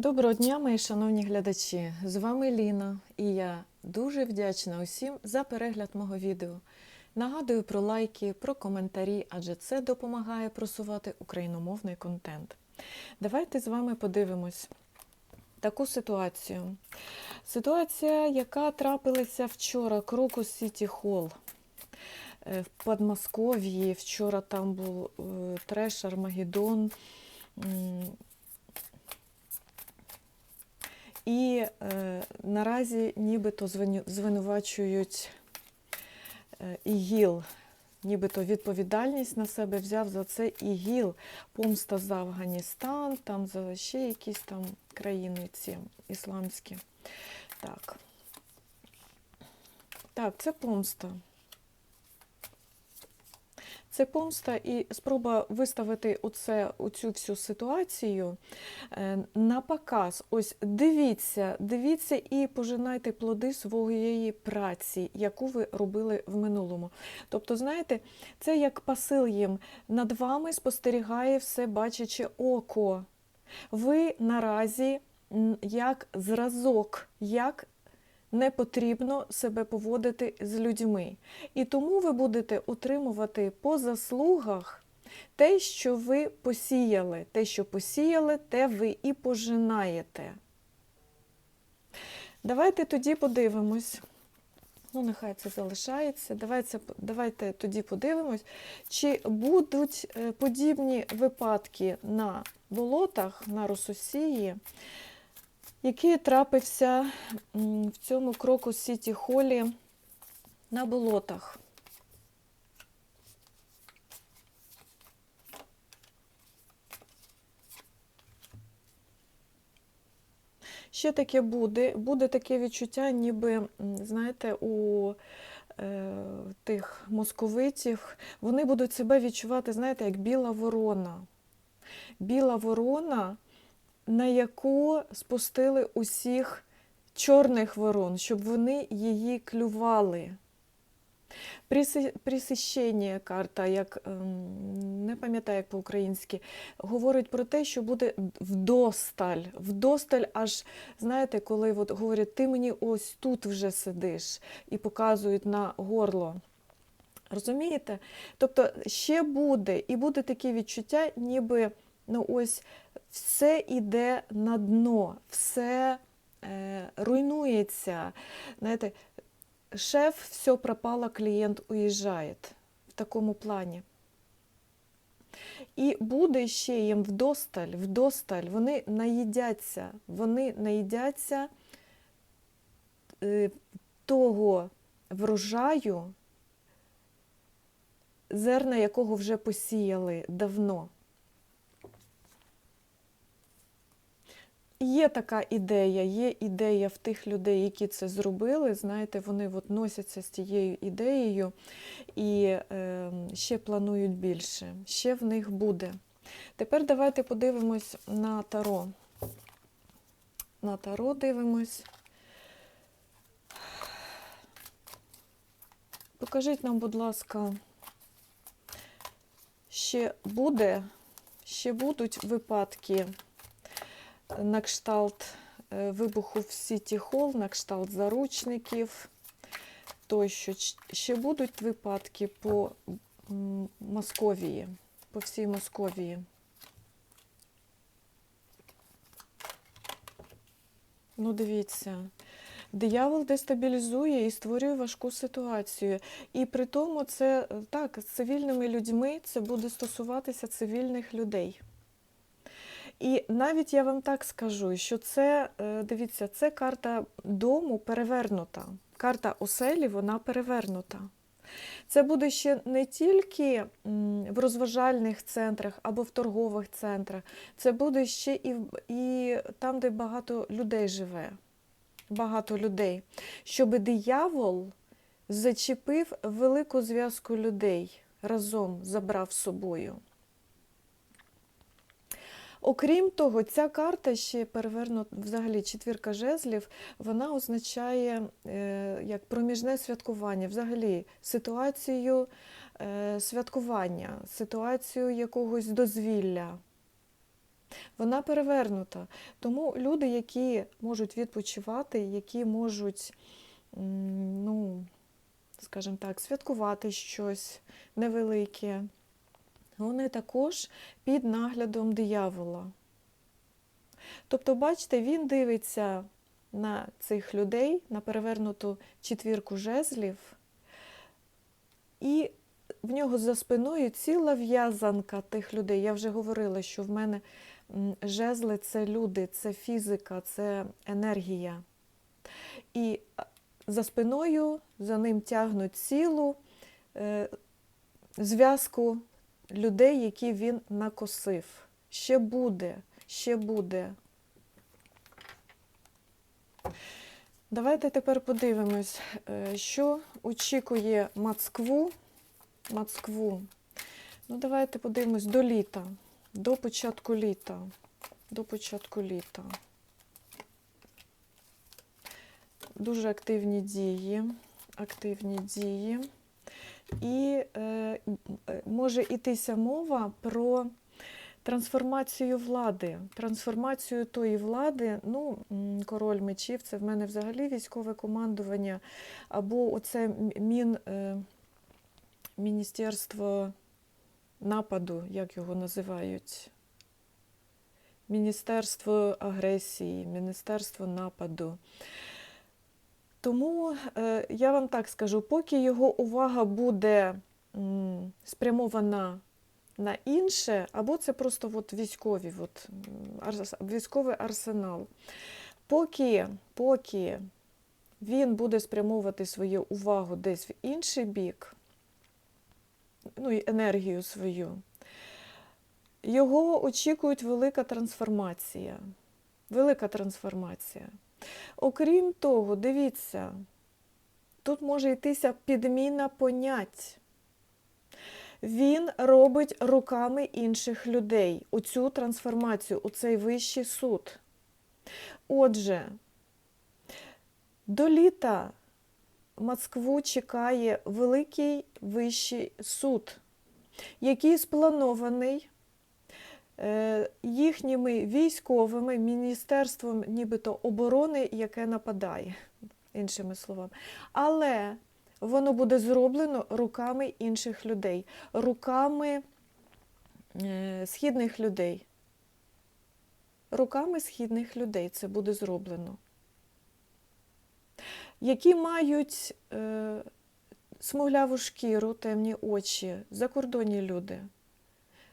Доброго дня, мої шановні глядачі! З вами Ліна, і я дуже вдячна усім за перегляд мого відео. Нагадую про лайки, про коментарі, адже це допомагає просувати україномовний контент. Давайте з вами подивимось таку ситуацію. Ситуація, яка трапилася вчора, Крокус Сіті Холл е, в Подмосков'ї. Вчора там був е, треш, Армагеддон. І е, наразі нібито звинувачують е, ІГІЛ, нібито відповідальність на себе взяв за це ІГІЛ, помста за Афганістан, там за ще якісь там країни ці ісламські. Так. Так, це помста. Це помста і спроба виставити оце, оцю всю ситуацію е, на показ. Ось дивіться, дивіться і пожинайте плоди своєї праці, яку ви робили в минулому. Тобто, знаєте, це як посил їм над вами спостерігає все бачаче око. Ви наразі як зразок, як не потрібно себе поводити з людьми. І тому ви будете отримувати по заслугах те, що ви посіяли. Те, що посіяли, те ви і пожинаєте. Давайте тоді подивимось. Ну, нехай це залишається. Давайте, давайте тоді подивимось, чи будуть е, подібні випадки на болотах, на Рососії, який трапився в цьому кроку Сіті Холі на болотах. Ще таке буде. Буде таке відчуття, ніби, знаєте, у е, тих московитів вони будуть себе відчувати, знаєте, як біла ворона. Біла ворона, на яку спустили усіх чорних ворон, щоб вони її клювали. Присищення карта, як ем, не пам'ятаю, як по-українськи, говорить про те, що буде вдосталь. Вдосталь, аж знаєте, коли от говорять, ти мені ось тут вже сидиш і показують на горло. Розумієте? Тобто ще буде, і буде таке відчуття, ніби ну ось все йде на дно, все е, руйнується. Знаєте, шеф, все пропало, клієнт уїжджає в такому плані. І буде ще їм вдосталь, вдосталь, вони наїдяться, вони наїдяться е, того врожаю, зерна якого вже посіяли давно. Є така ідея, є ідея в тих людей, які це зробили. Знаєте, вони от носяться з тією ідеєю і е, ще планують більше. Ще в них буде. Тепер давайте подивимось на таро. На таро дивимось. Покажіть нам, будь ласка, ще буде, ще будуть випадки на кшталт е, вибуху в Сіті Холл, на кшталт заручників, тощо ще будуть випадки по Московії, по всій Московії. Ну, дивіться. Диявол дестабілізує і створює важку ситуацію. І при тому це е, так, з цивільними людьми це буде стосуватися цивільних людей. І навіть я вам так скажу, що це, е, дивіться, це карта дому перевернута. Карта оселі, вона перевернута. Це буде ще не тільки в розважальних центрах або в торгових центрах, це буде ще і, і там, де багато людей живе. Багато людей. Щоб диявол зачепив велику зв'язку людей, разом забрав з собою. Окрім того, ця карта ще перевернута, взагалі четвірка жезлів, вона означає е, як проміжне святкування, взагалі ситуацію е, святкування, ситуацію якогось дозвілля. Вона перевернута. Тому люди, які можуть відпочивати, які можуть, ну, скажімо так, святкувати щось невелике, вони також під наглядом диявола. Тобто, бачите, він дивиться на цих людей, на перевернуту четвірку жезлів, і в нього за спиною ціла в'язанка тих людей. Я вже говорила, що в мене жезли це люди, це фізика, це енергія. І за спиною за ним тягнуть цілу е, зв'язку людей, які він накосив. Ще буде, ще буде. Давайте тепер подивимось, е, що очікує Москву. Москву. Ну, давайте подивимось до літа, до початку літа. До початку літа. Дуже активні дії, активні дії. І е, е, може йтися мова про трансформацію влади. Трансформацію тої влади, ну, король мечів, це в мене взагалі військове командування, або оце мін, е, міністерство нападу, як його називають. Міністерство агресії, Міністерство нападу. Тому е, я вам так скажу, поки його увага буде спрямована на інше, або це просто от військові, от, військовий арсенал. Поки, поки він буде спрямовувати свою увагу десь в інший бік, ну і енергію свою, його очікують велика трансформація. Велика трансформація. Окрім того, дивіться, тут може йтися підміна понять. Він робить руками інших людей оцю трансформацію, у цей вищий суд. Отже, до літа Москву чекає великий вищий суд, який спланований їхніми військовими міністерством нібито оборони, яке нападає, іншими словами. Але воно буде зроблено руками інших людей, руками е, східних людей. Руками східних людей це буде зроблено. Які мають е, смугляву шкіру, темні очі, закордонні люди.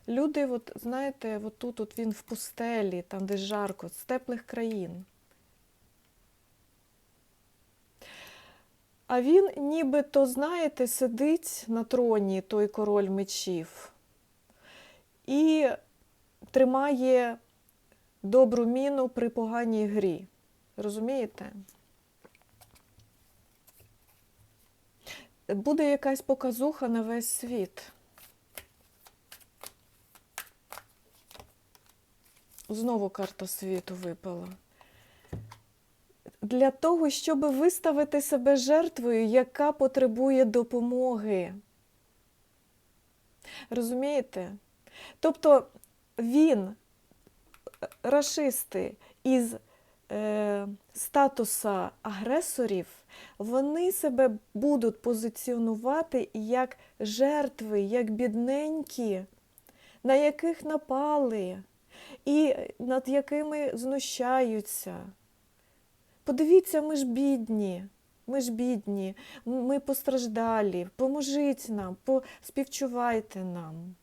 Люди, от, знаєте, от тут от він в пустелі, там, де жарко, з теплих країн. А він нібито, знаєте, сидить на троні той король мечів і тримає добру міну при поганій грі. Розумієте? Буде якась показуха на весь світ. Знову карта світу випала. Для того, щоб виставити себе жертвою, яка потребує допомоги. Розумієте? Тобто він, рашисти, із е, статуса агресорів, вони себе будуть позиціонувати як жертви, як бідненькі, на яких напали і над якими знущаються. Подивіться, ми ж бідні, ми ж бідні, ми постраждалі, поможіть нам, співчувайте нам.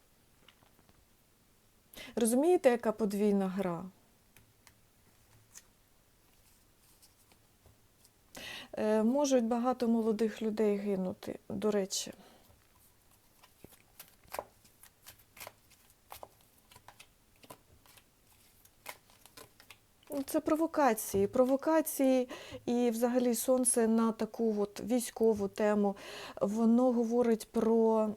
Розумієте, яка подвійна гра? Е, Можуть багато молодих людей гинути, до речі. Це провокації. Провокації і взагалі сонце на таку от військову тему. Воно говорить про,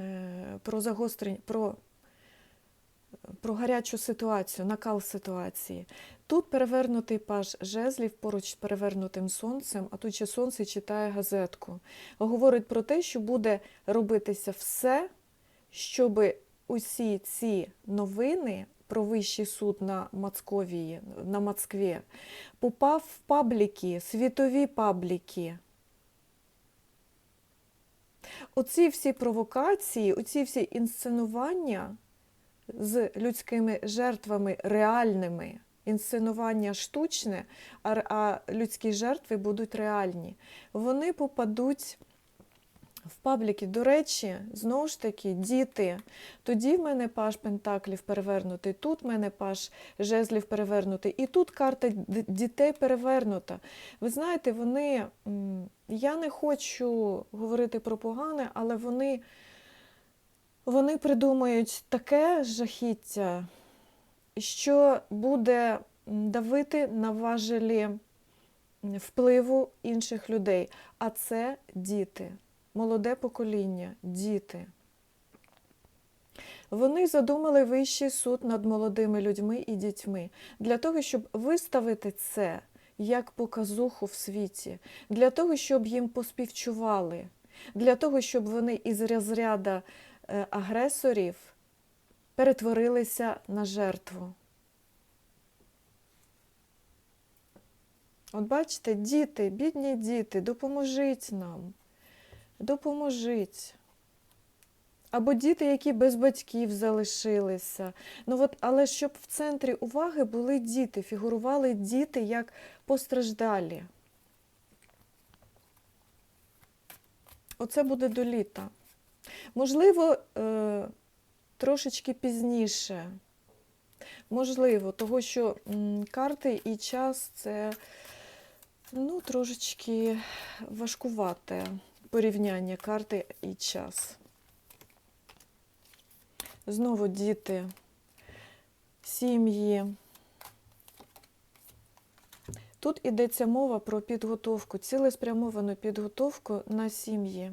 е, про загострення, про, про гарячу ситуацію, накал ситуації. Тут перевернутий паж жезлів поруч з перевернутим сонцем, а тут ще сонце читає газетку. Говорить про те, що буде робитися все, щоб усі ці новини про вищий суд на Мацковії, на Москві, попав в пабліки, світові пабліки. Оці всі провокації, оці всі інсценування з людськими жертвами реальними, інсценування штучне, а, людські жертви будуть реальні. Вони попадуть в пабліки. До речі, знову ж таки, діти. Тоді в мене паш пентаклів перевернутий, тут в мене паш жезлів перевернутий, і тут карта дітей перевернута. Ви знаєте, вони, я не хочу говорити про погане, але вони, вони придумають таке жахіття, що буде давити на важелі впливу інших людей. А це діти, молоде покоління, діти. Вони задумали вищий суд над молодими людьми і дітьми для того, щоб виставити це як показуху в світі, для того, щоб їм поспівчували, для того, щоб вони із розряду е, агресорів перетворилися на жертву. От бачите, діти, бідні діти, допоможіть нам, допоможіть. Або діти, які без батьків залишилися. Ну от, але щоб в центрі уваги були діти, фігурували діти як постраждалі. Оце буде до літа. Можливо, е, трошечки пізніше. Можливо, того, що карти і час це ну, трошечки важкувате порівняння карти і час. Знову діти, сім'ї. Тут йдеться мова про підготовку, цілеспрямовану підготовку на сім'ї,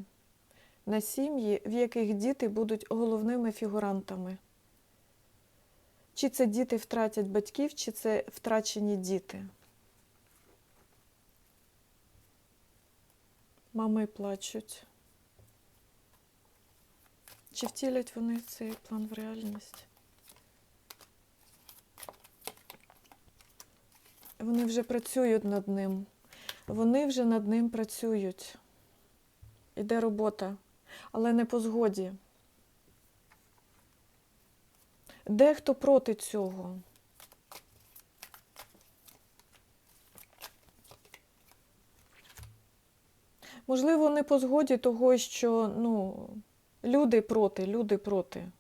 на сім'ї, в яких діти будуть головними фігурантами. Чи це діти втратять батьків, чи це втрачені діти. Мами плачуть. Чи втілять вони цей план в реальність? Вони вже працюють над ним. Вони вже над ним працюють. Іде робота, але не по згоді. Дехто проти цього. Можливо, не по згоді того, що ну, люди проти, люди проти.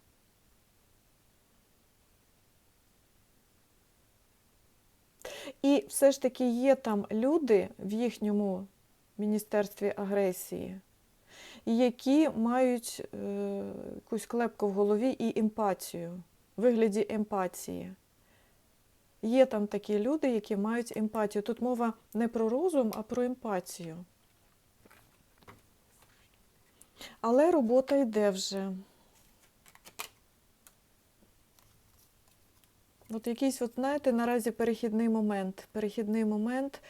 І все ж таки є там люди в їхньому міністерстві агресії, які мають е, якусь клепку в голові і емпатію, в вигляді емпатії. Є там такі люди, які мають емпатію. Тут мова не про розум, а про емпатію. Але робота йде вже. От якийсь, от, знаєте, наразі перехідний момент. Перехідний момент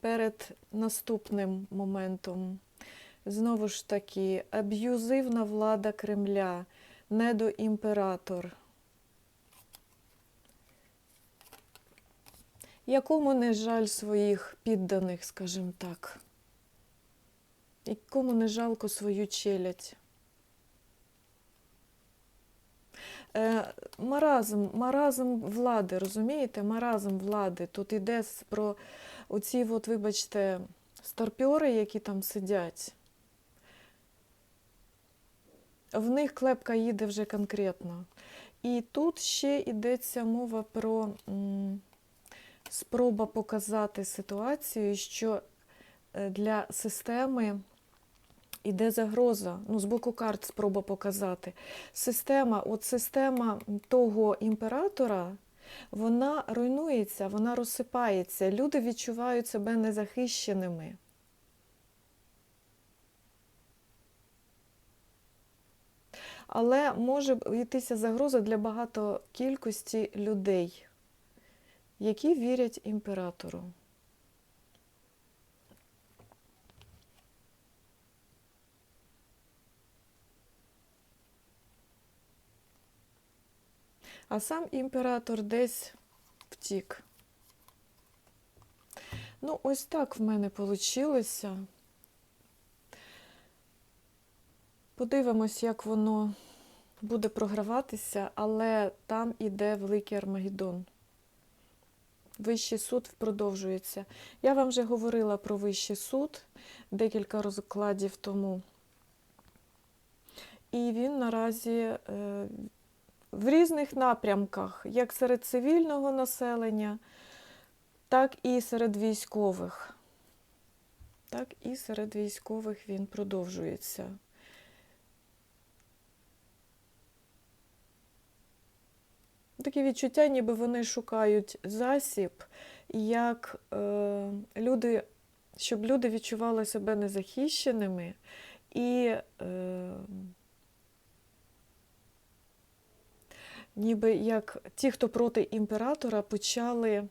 перед наступним моментом. Знову ж таки, аб'юзивна влада Кремля, недоімператор. Якому не жаль своїх підданих, скажімо так. Якому не жалко свою челядь. Е, маразм, маразм влади, розумієте? Маразм влади. Тут йде про оці, от, вибачте, старпьори, які там сидять. В них клепка їде вже конкретно. І тут ще йдеться мова про м, спроба показати ситуацію, що е, для системи іде загроза. Ну, з боку карт спроба показати. Система, от система того імператора, вона руйнується, вона розсипається. Люди відчувають себе незахищеними. Але може йтися загроза для багато кількості людей, які вірять імператору. А сам імператор десь втік. Ну, ось так в мене вийшло. Подивимось, як воно буде програватися, але там іде великий Армагеддон. Вищий суд продовжується. Я вам вже говорила про Вищий суд декілька розкладів тому. І він наразі е, в різних напрямках, як серед цивільного населення, так і серед військових. Так і серед військових він продовжується. Таке відчуття, ніби вони шукають засіб, як е, люди, щоб люди відчували себе незахищеними і е, ніби як ті, хто проти імператора, почали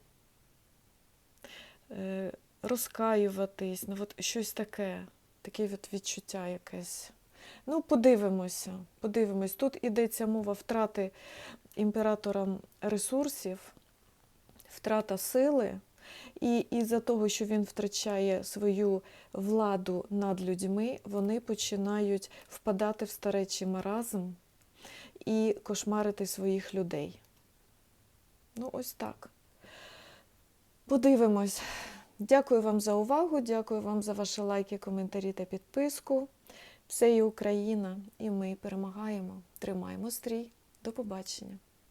е, розкаюватись, ну от щось таке, таке от відчуття якесь. Ну, подивимося, подивимось. Тут ідеться мова втрати імператором ресурсів, втрата сили, і із-за того, що він втрачає свою владу над людьми, вони починають впадати в старечий маразм і кошмарити своїх людей. Ну, ось так. Подивимось. Дякую вам за увагу, дякую вам за ваші лайки, коментарі та підписку. Все є Україна, і ми перемагаємо. Тримаємо стрій. До побачення.